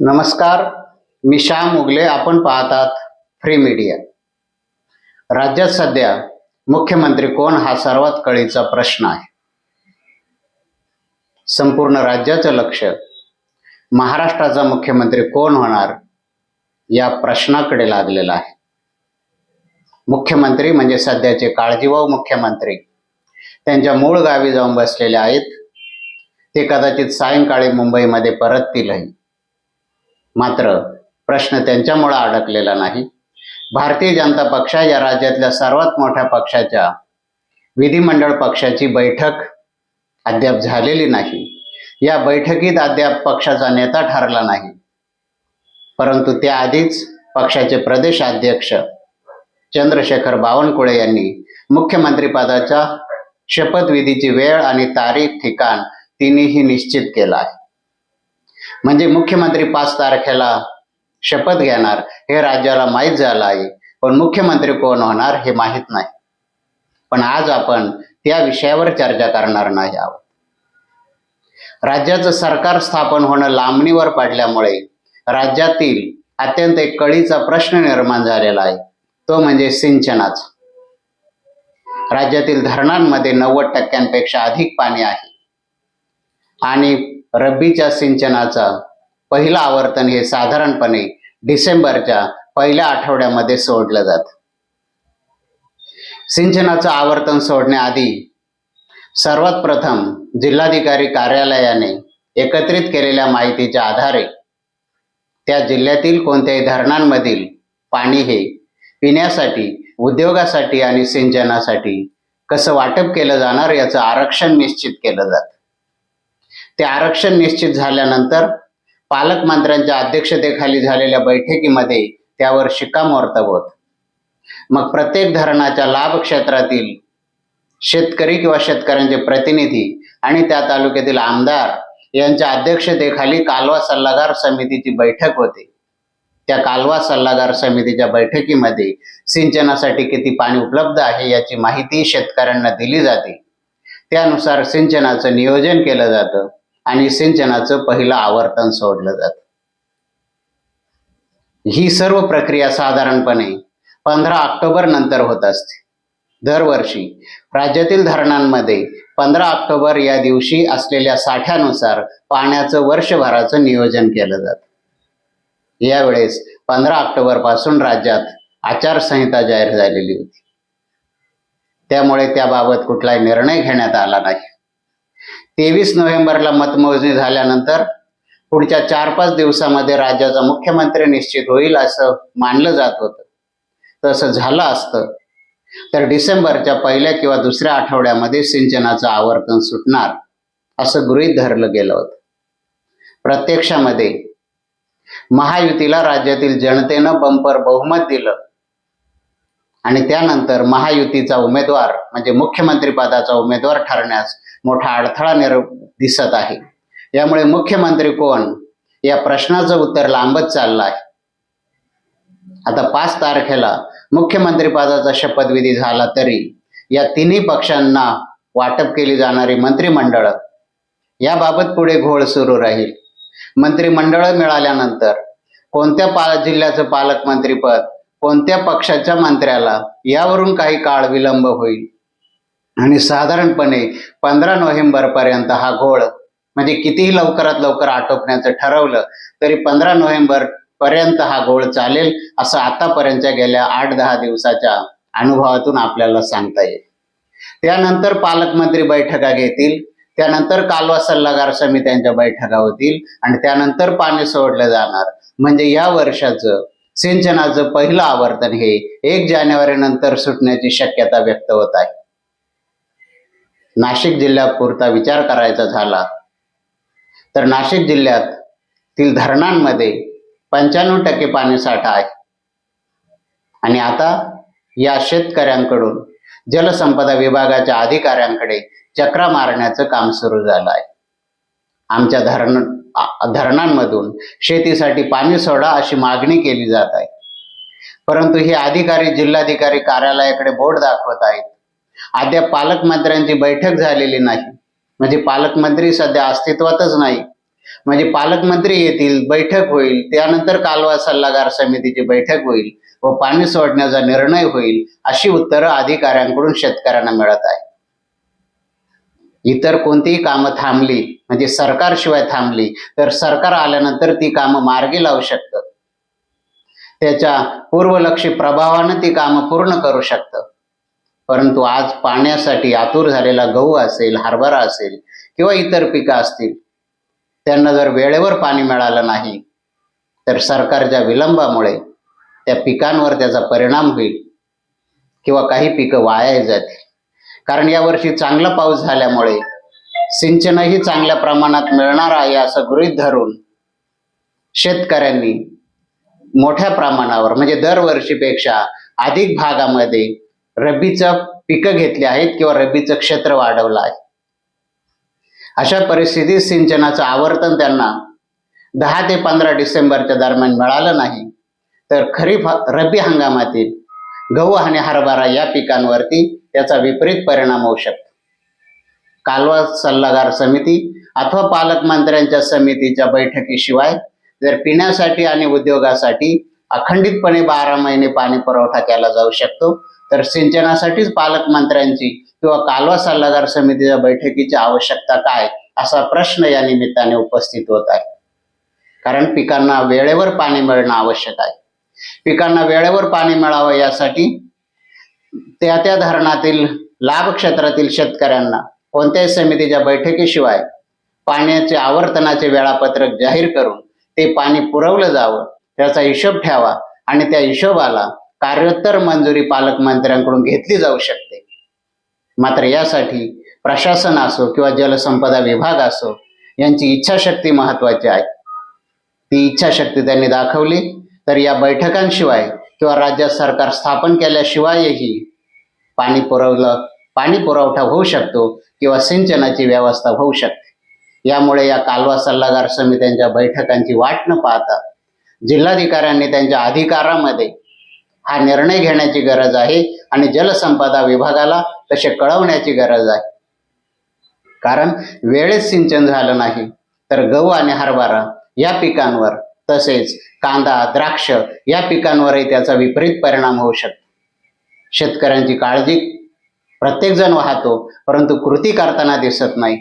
नमस्कार मी श्याम उगले आपण पाहतात फ्री मीडिया राज्यात सध्या मुख्यमंत्री कोण हा सर्वात कळीचा प्रश्न आहे? संपूर्ण राज्याचं लक्ष महाराष्ट्राचा मुख्यमंत्री कोण होणार या प्रश्नाकडे लागलेला आहे. मुख्यमंत्री म्हणजे सध्याचे काळजीवाहू मुख्यमंत्री. त्यांच्या मूळ गावी जाऊन बसलेले आहेत. ते कदाचित सायंकाळी मुंबईमध्ये परततीलही. मात्र प्रश्न त्यांच्यामुळे अडकलेला नाही. भारतीय जनता पक्ष या राज्यातल्या सर्वात मोठ्या पक्षाच्या विधिमंडळ पक्षाची बैठक अद्याप झालेली नाही. या बैठकीत अद्याप पक्षाचा नेता ठरला नाही. परंतु त्याआधीच पक्षाचे प्रदेशाध्यक्ष चंद्रशेखर बावनकुळे यांनी मुख्यमंत्रीपदाच्या शपथविधीची वेळ आणि तारीख ठिकाण तिन्हीही निश्चित केलं आहे. म्हणजे मुख्यमंत्री पाच तारखेला शपथ घेणार हे राज्याला माहीत झालं आहे पण मुख्यमंत्री कोण होणार हे माहीत नाही. पण आज आपण त्या विषयावर चर्चा करणार नाही आहोत. राज्याचं सरकार स्थापन होणं लांबणीवर पडल्यामुळे राज्यातील अत्यंत एक कळीचा प्रश्न निर्माण झालेला आहे. तो म्हणजे सिंचनाचा. राज्यातील धरणांमध्ये नव्वद टक्क्यांपेक्षा अधिक पाणी आहे. आणि रब्बीच्या सिंचनाचा पहिलं आवर्तन हे साधारणपणे डिसेंबरच्या पहिल्या आठवड्यामध्ये सोडलं जात. सिंचनाचं आवर्तन सोडण्याआधी सर्वात प्रथम जिल्हाधिकारी कार्यालयाने एकत्रित केलेल्या माहितीच्या आधारे त्या जिल्ह्यातील कोणत्याही धरणांमधील पाणी हे पिण्यासाठी उद्योगासाठी आणि सिंचनासाठी कसं वाटप केलं जाणार याचं आरक्षण निश्चित केलं जातं. ते आरक्षण निश्चित झाल्यानंतर पालकमंत्र्यांच्या अध्यक्षतेखाली झालेल्या बैठकीमध्ये त्यावर शिक्कामोर्तब होत. मग प्रत्येक धरणाच्या लाभ क्षेत्रातील शेतकरी किंवा शेतकऱ्यांचे प्रतिनिधी आणि त्या तालुक्यातील आमदार यांच्या अध्यक्षतेखाली कालवा सल्लागार समितीची बैठक होते. त्या कालवा सल्लागार समितीच्या बैठकीमध्ये सिंचनासाठी किती पाणी उपलब्ध आहे याची माहिती शेतकऱ्यांना दिली जाते. त्यानुसार सिंचनाचं नियोजन केलं जातं. आणि सिंचनाचं पहिलं आवर्तन सोडलं जात. ही सर्व प्रक्रिया साधारणपणे पंधरा ऑक्टोबर नंतर होत असते. दरवर्षी राज्यातील धरणांमध्ये पंधरा ऑक्टोबर या दिवशी असलेल्या साठ्यानुसार पाण्याचं वर्षभराचं नियोजन केलं जातं. यावेळेस पंधरा ऑक्टोबरपासून राज्यात आचारसंहिता जाहीर झालेली होती. त्यामुळे त्याबाबत कुठलाही निर्णय घेण्यात आला नाही. तेवीस नोव्हेंबरला मतमोजणी झाल्यानंतर पुढच्या चार पाच दिवसामध्ये राज्याचा मुख्यमंत्री निश्चित होईल असं मानलं जात होतं. तसं झालं असतं. तर डिसेंबरच्या पहिल्या किंवा दुसऱ्या आठवड्यामध्ये सिंचनाचं आवर्तन सुटणार असं गृहीत धरलं गेलं होतं. प्रत्यक्षामध्ये महायुतीला राज्यातील जनतेनं बंपर बहुमत दिलं आणि त्यानंतर महायुतीचा उमेदवार म्हणजे मुख्यमंत्री पदाचा उमेदवार ठरण्यास मोठा अडथळा निर दिसत आहे. यामुळे मुख्यमंत्री कोण? या प्रश्नाचं उत्तर लांबत चाललं आहे. आता पाच तारखेला मुख्यमंत्रीपदाचा शपथविधी झाला तरी या तिन्ही पक्षांना वाटप केली जाणारी मंत्रिमंडळ याबाबत पुढे घोळ सुरू राहील. मंत्रिमंडळ मिळाल्यानंतर कोणत्या पाल जिल्ह्याचं पालकमंत्रीपद कोणत्या पक्षाच्या मंत्र्याला यावरून काही काळ विलंब होईल? आणि साधारणपणे पंधरा नोव्हेंबर पर्यंत हा घोळ म्हणजे कितीही लवकरात लवकर आटोपण्याचं ठरवलं तरी पंधरा नोव्हेंबर पर्यंत हा घोळ चालेल असं आतापर्यंतच्या गेल्या आठ दहा दिवसाच्या अनुभवातून आपल्याला सांगता येईल. त्यानंतर पालकमंत्री बैठका घेतील त्यानंतर कालवा सल्लागार समित्यांच्या बैठका होतील आणि त्यानंतर पाणी सोडलं जाणार. म्हणजे या वर्षाचं सिंचनाचं पहिलं आवर्तन हे एक जानेवारी नंतर सुटण्याची शक्यता व्यक्त होत आहे. नाशिक जिल्ह्यापुरता विचार करायचा झाला तर नाशिक जिल्ह्यातील धरणांमध्ये पंच्याण्णव टक्के पाणीसाठा आहे. आणि आता या शेतकऱ्यांकडून जलसंपदा विभागाच्या अधिकाऱ्यांकडे चक्रा मारण्याचं काम सुरू झालं आहे. आमच्या धरण धरणांमधून शेतीसाठी पाणी सोडा अशी मागणी केली जात आहे. परंतु हे अधिकारी जिल्हाधिकारी कार्यालयाकडे बोट दाखवत आहेत. अद्याप पालकमंत्र्यांची बैठक झालेली नाही. म्हणजे पालकमंत्री सध्या अस्तित्वातच नाही. म्हणजे पालकमंत्री येतील बैठक होईल त्यानंतर कालवा सल्लागार समितीची बैठक होईल व पाणी सोडण्याचा निर्णय होईल अशी उत्तरं अधिकाऱ्यांकडून शेतकऱ्यांना मिळत आहे इतर कोणतीही कामं थांबली म्हणजे सरकारशिवाय थांबली तर सरकार आल्यानंतर ती कामं मार्गी लावू शकतं. त्याच्या पूर्वलक्षी प्रभावानं ती कामं पूर्ण करू शकतं. परंतु आज पाण्यासाठी आतुर झालेला गहू असेल हरभरा असेल किंवा इतर पिकं असतील त्यांना जर वेळेवर पाणी मिळालं नाही तर सरकारच्या विलंबामुळे त्या पिकांवर त्याचा परिणाम होईल किंवा काही पिकं वाया जातील. कारण यावर्षी चांगला पाऊस झाल्यामुळे सिंचनही चांगल्या प्रमाणात मिळणार आहे असं गृहीत धरून शेतकऱ्यांनी मोठ्या प्रमाणावर म्हणजे दरवर्षीपेक्षा अधिक भागामध्ये रब्बीचा पिकं घेतली आहेत किंवा रब्बीचं क्षेत्र वाढवलं आहे. अशा परिस्थितीत सिंचनाचं आवर्तन त्यांना दहा ते पंधरा डिसेंबरच्या दरम्यान मिळालं नाही. तर खरीप रब्बी हंगामातील गहू आणि हरभरा या पिकांवरती त्याचा विपरीत परिणाम होऊ शकतो. कालवा सल्लागार समिती अथवा पालकमंत्र्यांच्या समितीच्या बैठकीशिवाय जर पिण्यासाठी आणि उद्योगासाठी अखंडितपणे बारा महिने पाणी पुरवठा केला जाऊ शकतो. तर सिंचनासाठीच पालकमंत्र्यांची किंवा कालवा सल्लागार समितीच्या बैठकीची आवश्यकता काय असा प्रश्न या निमित्ताने उपस्थित होत आहे. कारण पिकांना वेळेवर पाणी मिळणं आवश्यक आहे. पिकांना वेळेवर पाणी मिळावं यासाठी त्या त्या धरणातील लाभ क्षेत्रातील शेतकऱ्यांना कोणत्याही समितीच्या बैठकीशिवाय पाण्याचे आवर्तनाचे वेळापत्रक जाहीर करून ते पाणी पुरवलं जावं त्याचा हिशोब ठेवा आणि त्या हिशोबाला कार्योत्तर मंजुरी पालकमंत्र्यांकडून घेतली जाऊ शकते. मात्र यासाठी प्रशासन असो किंवा जलसंपदा विभाग असो यांची इच्छाशक्ती महत्वाची आहे. ती इच्छाशक्ती त्यांनी दाखवली तर या बैठकांशिवाय किंवा राज्यात सरकार स्थापन केल्याशिवायही पाणी पुरवलं पाणी पुरवठा होऊ शकतो किंवा सिंचनाची व्यवस्था होऊ शकते. यामुळे या कालवा सल्लागार समित्यांच्या बैठकांची वाट न पाहता जिल्हाधिकाऱ्यांनी त्यांच्या अधिकारामध्ये हा निर्णय घेण्याची गरज आहे आणि जलसंपदा विभागाला तसे कळवण्याची गरज आहे. कारण वेळेत सिंचन झालं नाही तर गहू आणि हरभरा या पिकांवर तसेच कांदा द्राक्ष या पिकांवरही त्याचा विपरीत परिणाम होऊ शकतो. शेतकऱ्यांची काळजी प्रत्येकजण वाहतो परंतु कृती करताना दिसत नाही.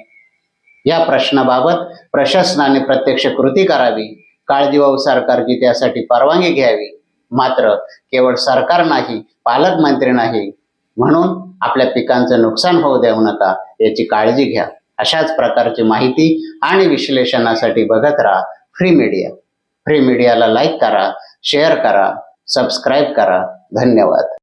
या प्रश्नाबाबत प्रशासनाने प्रत्यक्ष कृती करावी. काळजीवाहू सरकारची त्यासाठी परवानगी घ्यावी. मात्र केवळ सरकार नाही पालकमंत्री नाही म्हणून आपल्या पिकांचं नुकसान होऊ देऊ नका याची काळजी घ्या. अशाच प्रकारची माहिती आणि विश्लेषणासाठी बघत राहा फ्री मीडिया. फ्री मीडियाला लाईक करा शेअर करा सबस्क्राईब करा. धन्यवाद.